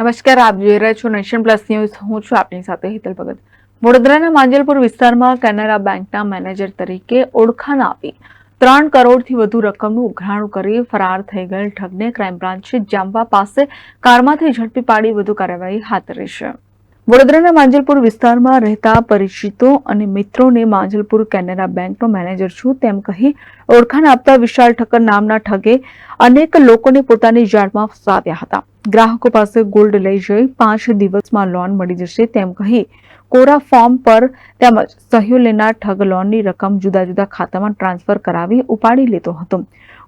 નમસ્કાર, આપ જોઈ રહ્યા છો નેશન પ્લસ ન્યૂઝ. હું છું આપની સાથે હિતલ ભગત. વડોદરાના માંજલપુર વિસ્તારમાં કેનરા બેંકના મેનેજર તરીકે ઓળખાણ આપી ત્રણ કરોડથી વધુ રકમનું ઉઘરાણું કરી ફરાર થઈ ગયેલ ઠગને ક્રાઇમ બ્રાન્ચે જામવા પાસે કારમાંથી ઝડપી પાડી વધુ કાર્યવાહી હાથ ધરી છે. વડોદરાના માંજલપુર વિસ્તારમાં રહેતા પરિચિતો અને મિત્રોને માંજલપુર કેનેરા બેંકનો મેનેજર છું તેમ કહી ઓળખાણ આપતા વિશાલ ઠક્કર નામના ઠગે અનેક લોકોને પોતાની જાળમાં ફસાવ્યા હતા. ગ્રાહકો પાસે ગોલ્ડ લઈ જઈ પાંચ દિવસમાં લોન મળી જશે તેમ કહી કોરા ફોર્મ પર તેમજ સહયો લેનાર ઠગ લોનની રકમ જુદા જુદા ખાતામાં ટ્રાન્સફર કરાવી ઉપાડી લેતો હતો.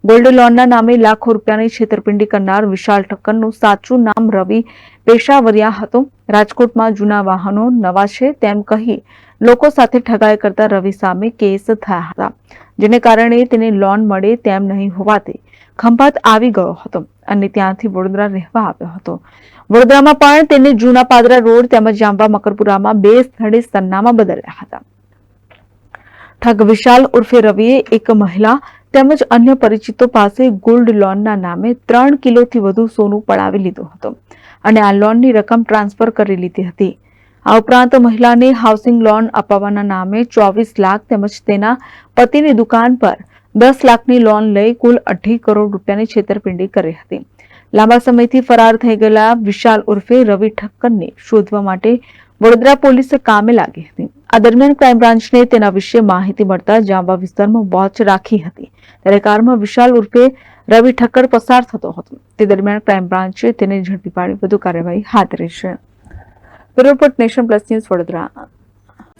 ગોલ્ડ લોનના નામે લાખો રૂપિયાની છેતરપિંડી કરનાર વિશાલ ઠક્કરનું સાચું નામ રવિ પેશાવરિયા હતો. રાજકોટમાં જૂના વાહનો નવા છે તેમ કહી લોકો સાથે ઠગાઈ કરતા રવિ સામે કેસ થયા હતા, જેને કારણે તેને લોન મળે તેમ નહીં હોવાથી ખંભાત આવી ગયો હતો અને ત્યાંથી વડોદરા રહેવા આવ્યો હતો. વડોદરામાં પણ તેને જૂના પાદરા રોડ તેમજ જાંબા મકરપુરામાં બે સ્થળે સરનામા બદલ્યા હતા. ઠગ વિશાલ ઉર્ફે રવિએ એક મહિલા તેમજ અન્ય પરિચિતો પાસે ગોલ્ડ લોનના નામે ત્રણ કિલોથી વધુ સોનું પડાવી લીધું હતું અને આ લોનની રકમ ટ્રાન્સફર કરી લીધી હતી. આ ઉપરાંત મહિલાને હાઉસિંગ લોન અપાવવાના નામે ચોવીસ લાખ તેમજ તેના પતિની દુકાન પર દસ લાખની લોન લઈ કુલ અઢી કરોડ રૂપિયાની છેતરપિંડી કરી હતી. લાંબા સમયથી ફરાર થઈ ગયેલા વિશાલ ઉર્ફે રવિ ઠક્કરને શોધવા માટે વડોદરા પોલીસ કામે લાગી હતી. આ દરમિયાન ક્રાઇમ બ્રાન્ચને તેના વિશે માહિતી મળતા જાંબા વિસ્તારમાં વોચ રાખી હતી. ત્યારે કારમાં વિશાલ ઉર્ફે રવિ ઠક્કર પસાર થતો હતો. તે દરમિયાન ક્રાઇમ બ્રાન્ચે તેને ઝડપી પાડી વધુ કાર્યવાહી હાથ ધરી છે. Report nation plus news Vadodara.